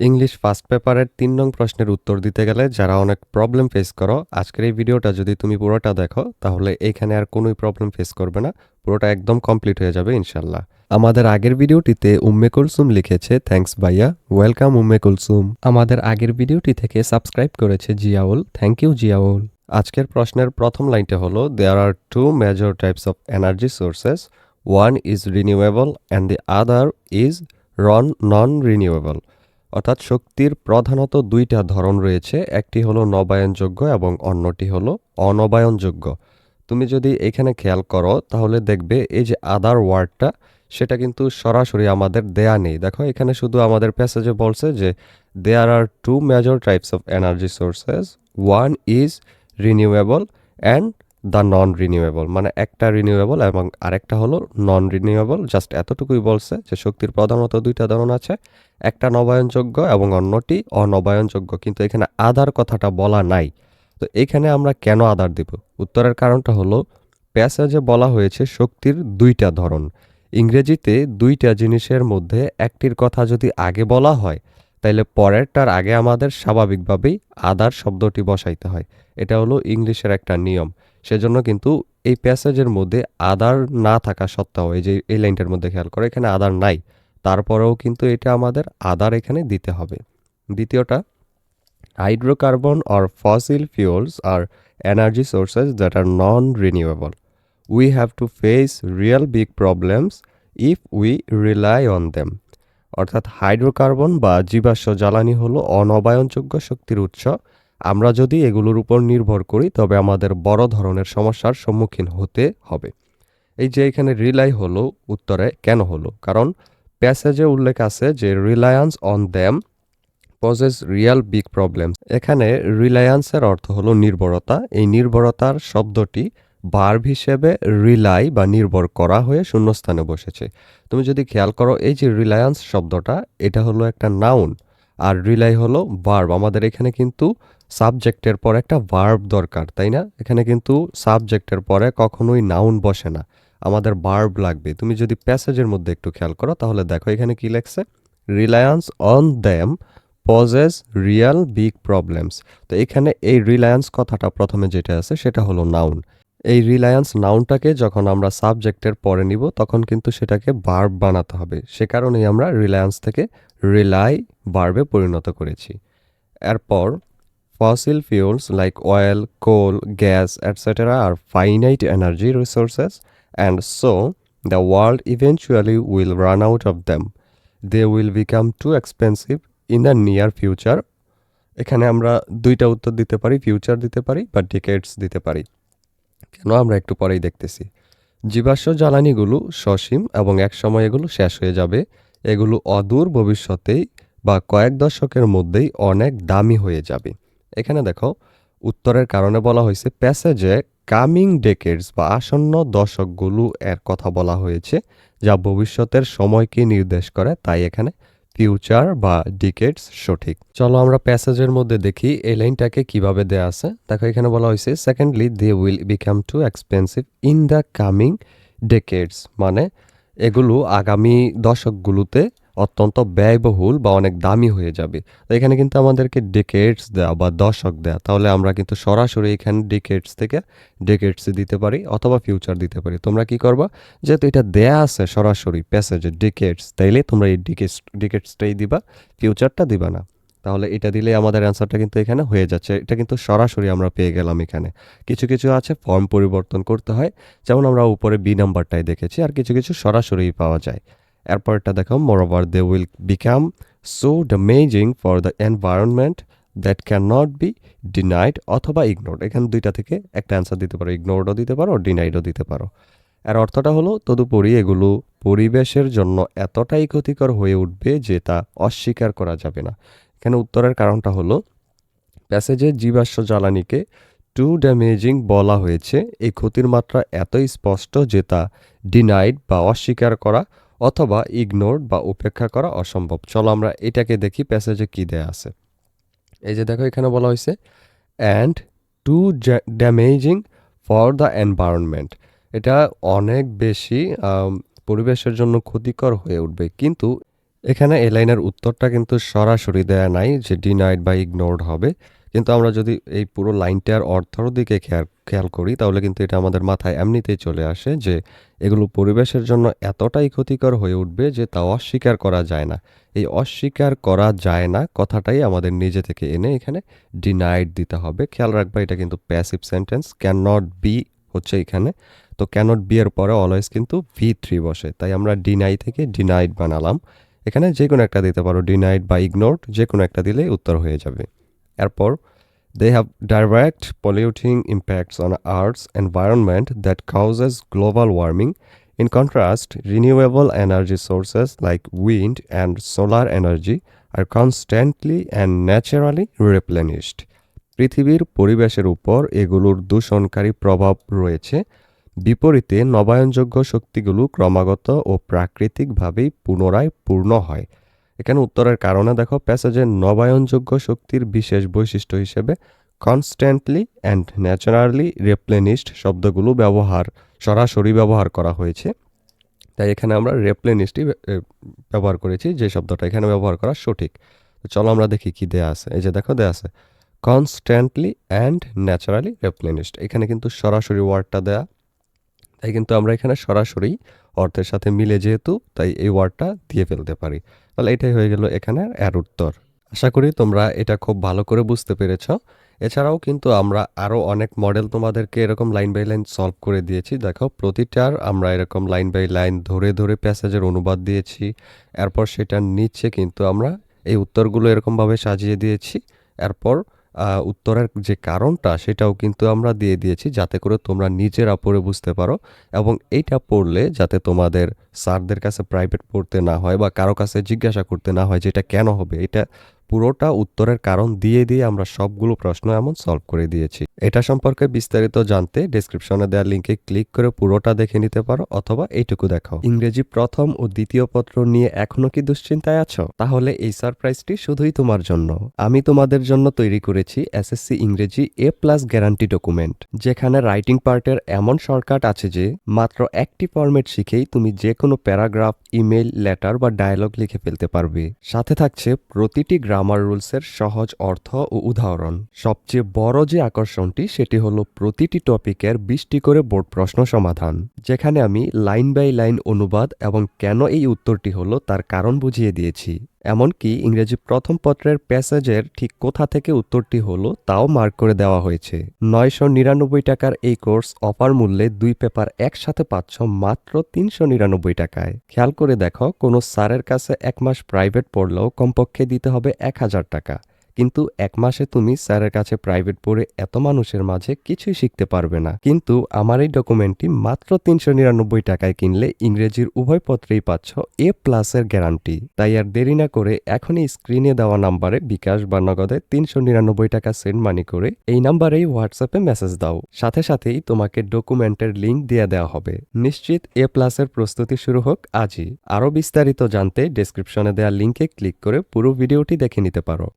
English first পেপারের তিন নং প্রশ্নের উত্তর দিতে গেলে যারা অনেক প্রবলেম ফেস করো, আজকের এই ভিডিওটা যদি তুমি পুরোটা দেখো, তাহলে এইখানে আর কোনোই প্রবলেম ফেস করবে না। পুরোটা একদম কমপ্লিট হয়ে যাবে ইনশাল্লাহ আমাদের আগের ভিডিওটিতে উম্মে কুলসুম লিখেছে থ্যাঙ্কস ভাইয়া ওয়েলকাম উম্মে কুলসুম। আমাদের আগের ভিডিওটি থেকে সাবস্ক্রাইব করেছে জিয়াউল থ্যাংক ইউ জিয়াউল। আজকের প্রশ্নের প্রথম লাইনটা হলো there are two major types of energy sources one is renewable and the other is Ron non renewable অর্থাৎ শক্তির প্রধানত দুইটা ধরন রয়েছে, একটি হলো নবায়নযোগ্য এবং অন্যটি হলো অনবায়নযোগ্য। তুমি যদি এখানে খেয়াল করো, তাহলে দেখবে এই যে আদার ওয়ার্ডটা সেটা কিন্তু সরাসরি আমাদের দেয়া নেই। দেখো, এখানে শুধু আমাদের প্যাসেজে বলছে যে there are two major types of energy sources one is renewable and the non renewable মানে একটা রিনিউয়েবল এবং আরেকটা হলো নন রিনিউয়েবল জাস্ট এতটুকুই বলছে যে শক্তির প্রধানত দুইটা ধরন আছে, একটা নবায়নযোগ্য এবং অন্যটি অনবায়নযোগ্য, কিন্তু এখানে আধার কথাটা বলা নাই। তো এখানে আমরা কেন আধার দিব? উত্তরের কারণটা হলো, প্যাসেজে বলা হয়েছে শক্তির দুইটা ধরন। ইংরেজিতে দুইটা জিনিসের মধ্যে একটির কথা যদি আগে বলা হয় তাইলে পরেরটার আগে আমাদের স্বাভাবিকভাবেই আদার শব্দটি বসাইতে হয়। এটা হলো ইংলিশের একটা নিয়ম। সেজন্য কিন্তু এই প্যাসেজের মধ্যে আদার না থাকা সত্ত্বেও, এই যে এই লাইনটার মধ্যে খেয়াল করো, এখানে আদার নাই। তারপরেও কিন্তু এটা আমাদের আদার এখানে দিতে হবে। দ্বিতীয়টা, hydrocarbon or fossil fuels are energy sources that are non renewable. We have to face real big problems if we rely on them. অর্থাৎ হাইড্রোকার্বন বা জীবাশ্ম জ্বালানি হলো অনবায়নযোগ্য শক্তির উৎস। আমরা যদি এগুলোর উপর নির্ভর করি, তবে আমাদের বড় ধরনের সমস্যার সম্মুখীন হতে হবে। এই যে এখানে রিলাই হলো, উত্তরে কেন হলো? কারণ প্যাসেজে উল্লেখ আছে যে reliance on them poses real big problem এখানে রিলায়েন্সের অর্থ হলো নির্ভরতা। এই নির্ভরতার শব্দটি ভার্ব হিসেবে রিলাই বা নির্ভর করা হয়ে শূন্যস্থানে বসেছে। তুমি যদি খেয়াল করো, এই যে রিলায়েন্স শব্দটা, এটা হলো একটা নাউন আর রিলাই হলো ভার্ব আমাদের এখানে কিন্তু সাবজেক্টের পর একটা ভার্ব দরকার, তাই না? এখানে কিন্তু সাবজেক্টের পরে কখনোই নাউন বসে না। আমাদের ভার্ব লাগবে। তুমি যদি প্যাসেজের মধ্যে একটু খেয়াল করো, তাহলে দেখো এখানে কি লেখছে? Reliance on them poses real big problems তো এখানে এই রিলায়েন্স কথাটা প্রথমে যেটা আছে, সেটা হলো নাউন এই রিলায়েন্স নাউনটাকে যখন আমরা সাবজেক্টের পরে নিব, তখন কিন্তু সেটাকে বার্ব বানাতে হবে। সে কারণেই আমরা রিলায়েন্স থেকে রিলাই বার্বে পরিণত করেছি। এরপর fossil fuels like oil coal gas et cetera are finite energy resources and so the world eventually will run out of them they will become too expensive in the near future এখানে আমরা দুইটা উত্তর দিতে পারি future দিতে পারি, বা ডিকেটস দিতে পারি। কেন আমরা একটু পরেই দেখতেছি। জীবাশ্ম জ্বালানিগুলো সসীম এবং একসময় এগুলো শেষ হয়ে যাবে। এগুলো অদূর ভবিষ্যতেই বা কয়েক দশকের মধ্যেই অনেক দামি হয়ে যাবে। এখানে দেখো, উত্তরের কারণে বলা হয়েছে প্যাসেজে কামিং ডেকেডস বা আসন্ন দশকগুলো এর কথা বলা হয়েছে, যা ভবিষ্যতের সময়কে নির্দেশ করে। তাই এখানে ফিউচার বা ডিকেটস সঠিক। চলো আমরা প্যাসেজের মধ্যে দেখি এই লাইনটাকে কীভাবে দেয়া আছে। দেখো, এখানে বলা হয়েছে secondly they will become too expensive in the coming decades মানে এগুলো আগামী দশকগুলোতে অত্যন্ত ব্যয়বহুল বা অনেক দামি হয়ে যাবে। তো এখানে কিন্তু আমাদেরকে ডেকেটস দেওয়া বা দশক দেওয়া তাহলে আমরা কিন্তু সরাসরি এখানে ডেকেটস থেকে ডেকেটস দিতে পারি অথবা ফিউচার দিতে পারি। তোমরা কি করবা? যেহেতু এটা দেয়া আছে সরাসরি প্যাসেজে ডিকেটস তাইলে তোমরা এই ডিকেটস ডিকেটসটাই দিবা ফিউচারটা দিবা না। তাহলে এটা দিলে আমাদের অ্যান্সারটা কিন্তু এখানে হয়ে যাচ্ছে। এটা কিন্তু সরাসরি আমরা পেয়ে গেলাম এখানে। কিছু কিছু আছে ফর্ম পরিবর্তন করতে হয়। যেমন আমরা উপরে বি নাম্বারটাই দেখেছি, আর কিছু কিছু সরাসরি পাওয়া যায়। এরপরটা দেখো moreover they will become so damaging for the environment that can not be denied অথবা ইগনোর্ড এখানে দুইটা থেকে একটা অ্যান্সার দিতে পারো ইগনোরডও দিতে পারো ডিনাইডও দিতে পারো। এর অর্থটা হলো, তদুপরি এগুলো পরিবেশের জন্য এতটাই ক্ষতিকর হয়ে উঠবে যে তা অস্বীকার করা যাবে না। এখানে উত্তরের কারণটা হলো, প্যাসেজে জীবাশ্ম জ্বালানিকে টু ড্যামেজিং বলা হয়েছে। এই ক্ষতির মাত্রা এতই স্পষ্ট যে তা ডিনাইড বা অস্বীকার করা অথবা ইগনোরড বা উপেক্ষা করা অসম্ভব। চলো আমরা এটাকে দেখি প্যাসেজে কি দেয়া আছে। এই যে দেখো, এখানে বলা হয়েছে and too damaging for the environment এটা অনেক বেশি পরিবেশের জন্য ক্ষতিকর হয়ে উঠবে। কিন্তু এখানে এই লাইনের উত্তরটা কিন্তু সরাসরি দেয়া নাই যে ডিনাইড বা ইগনোরড হবে। কিন্তু আমরা যদি এই পুরো লাইনটার অর্থর দিকে খেয়াল খেয়াল করি, তাহলে কিন্তু এটা আমাদের মাথায় এমনিতেই চলে আসে যে এগুলো পরিবেশের জন্য এতটাই ক্ষতিকর হয়ে উঠবে যে তা অস্বীকার করা যায় না। এই অস্বীকার করা যায় না কথাটাই আমাদের নিজে থেকে এনে এখানে ডিনাইড দিতে হবে। খেয়াল রাখবা, এটা কিন্তু passive sentence can not be হচ্ছে এখানে। তো ক্যানট বি এর পরে অলওয়েজ কিন্তু ভি থ্রি বসে। তাই আমরা ডিনাই থেকে ডিনাইড বানালাম। এখানে যে কোনো একটা দিতে পারো ডিনাইড বা ইগনোরড যে কোনো একটা দিলেই উত্তর হয়ে যাবে। এরপর they have direct polluting impacts on earth's environment that causes global warming in contrast renewable energy sources like wind and solar energy are constantly and naturally replenished পৃথিবীর পরিবেশের উপর এগুলোর দূষণকারী প্রভাব রয়েছে। বিপরীতে নবায়নযোগ্য শক্তিগুলো ক্রমাগত ও প্রাকৃতিকভাবেই পুনরায় পূর্ণ হয়। এখানে উত্তরের কারণে দেখো, প্যাসেজের নবায়নযোগ্য শক্তির বিশেষ বৈশিষ্ট্য হিসেবে কনস্ট্যান্টলি অ্যান্ড ন্যাচারালি রেপ্লেনিস্ট শব্দগুলো ব্যবহার, সরাসরি ব্যবহার করা হয়েছে। তাই এখানে আমরা রেপ্লেনিস্টই ব্যবহার করেছি, যে শব্দটা এখানে ব্যবহার করা সঠিক। তো চলো আমরা দেখি কি দেয়া আছে। এই যে দেখো, দেয়া আছে কনস্ট্যান্টলি অ্যান্ড ন্যাচারালি রেপ্লেনিস্ট এখানে কিন্তু সরাসরি ওয়ার্ডটা দেয়া, তাই কিন্তু আমরা এখানে সরাসরি অর্থের সাথে মিলে যেহেতু, তাই এই ওয়ার্ডটা দিয়ে ফেলতে পারি। তাহলে এটাই হয়ে গেল এখানে এর উত্তর। আশা করি তোমরা এটা খুব ভালো করে বুঝতে পেরেছ। এছাড়াও কিন্তু আমরা আরও অনেক মডেল তোমাদেরকে এরকম লাইন বাই লাইন সলভ করে দিয়েছি। দেখো, প্রতিটার আমরা এরকম লাইন বাই লাইন ধরে ধরে প্যাসেজের অনুবাদ দিয়েছি। এরপর সেটার নিচে কিন্তু আমরা এই উত্তরগুলো এরকমভাবে সাজিয়ে দিয়েছি। এরপর উত্তরের যে কারণটা সেটাও কিন্তু আমরা দিয়ে দিয়েছি যাতে করে তোমরা নিজেরা পড়ে বুঝতে পারো এবং এইটা পড়লে যাতে তোমাদের স্যারদের কাছে প্রাইভেট পড়তে না হয় বা কারও কাছে জিজ্ঞাসা করতে না হয় যে এটা কেন হবে, এটা পুরোটা উত্তরের কারণ দিয়ে দিয়ে আমরা সবগুলো প্রশ্ন এমন সলভ করে দিয়েছি। এটা সম্পর্কে বিস্তারিত জানতে ডেসক্রিপশনে দেওয়া লিঙ্কে ক্লিক করে পুরোটা দেখে নিতে পারো অথবা এইটুকু দেখো ইংরেজি প্রথম ও দ্বিতীয় পত্র নিয়ে এখনও কি দুশ্চিন্তায় আছো? তাহলে এই সারপ্রাইজটি শুধুই তোমার জন্য। আমি তোমাদের জন্য তৈরি করেছি এসএসসি ইংরেজি এ প্লাস গ্যারান্টি ডকুমেন্ট যেখানে রাইটিং পার্টের এমন শর্টকাট আছে যে, মাত্র একটি ফরম্যাট শিখেই তুমি যে কোনো প্যারাগ্রাফ ইমেল লেটার বা ডায়লগ লিখে ফেলতে পারবে। সাথে থাকছে প্রতিটি গ্রামার রুলসের সহজ অর্থ ও উদাহরণ। সবচেয়ে বড় যে আকর্ষণটি, সেটি হলো প্রতিটি টপিকের বিশটি করে বোর্ড প্রশ্ন সমাধান, যেখানে আমি লাইন বাই লাইন অনুবাদ এবং কেন এই উত্তরটি হলো তার কারণ বুঝিয়ে দিয়েছি। এমনকি ইংরেজি প্রথম পত্রের প্যাসেজের ঠিক কোথা থেকে উত্তরটি হলো তাও মার্ক করে দেওয়া হয়েছে। নয়শো নিরানব্বই টাকার এই কোর্স অফার মূল্যে দুই পেপার একসাথে পাচ্ছ মাত্র তিনশো নিরানব্বই টাকায়। খেয়াল করে দেখো, কোনো স্যারের কাছে এক মাস প্রাইভেট পড়লেও কমপক্ষে দিতে হবে এক হাজার টাকা। কিন্তু এক মাসে তুমি স্যারের কাছে প্রাইভেট পড়ে এত মানুষের মাঝে কিছুই শিখতে পারবে না। কিন্তু আমার এই ডকুমেন্টটি মাত্র তিনশো নিরানব্বই টাকায় কিনলে ইংরেজির উভয় পত্রেই পাচ্ছ এ প্লাসের গ্যারান্টি তাই আর দেরি না করে এখনই স্ক্রিনে দেওয়া নাম্বারে বিকাশ বা নগদে তিনশো নিরানব্বই টাকা সেন্ড মানি করে এই নাম্বারেই হোয়াটসঅ্যাপে মেসেজ দাও। সাথে সাথেই তোমাকে ডকুমেন্টের লিঙ্ক দিয়ে দেওয়া হবে। নিশ্চিত এ প্লাসের প্রস্তুতি শুরু হোক আজই। আরও বিস্তারিত জানতে ডেসক্রিপশনে দেওয়া লিঙ্কে ক্লিক করে পুরো ভিডিওটি দেখে নিতে পারো।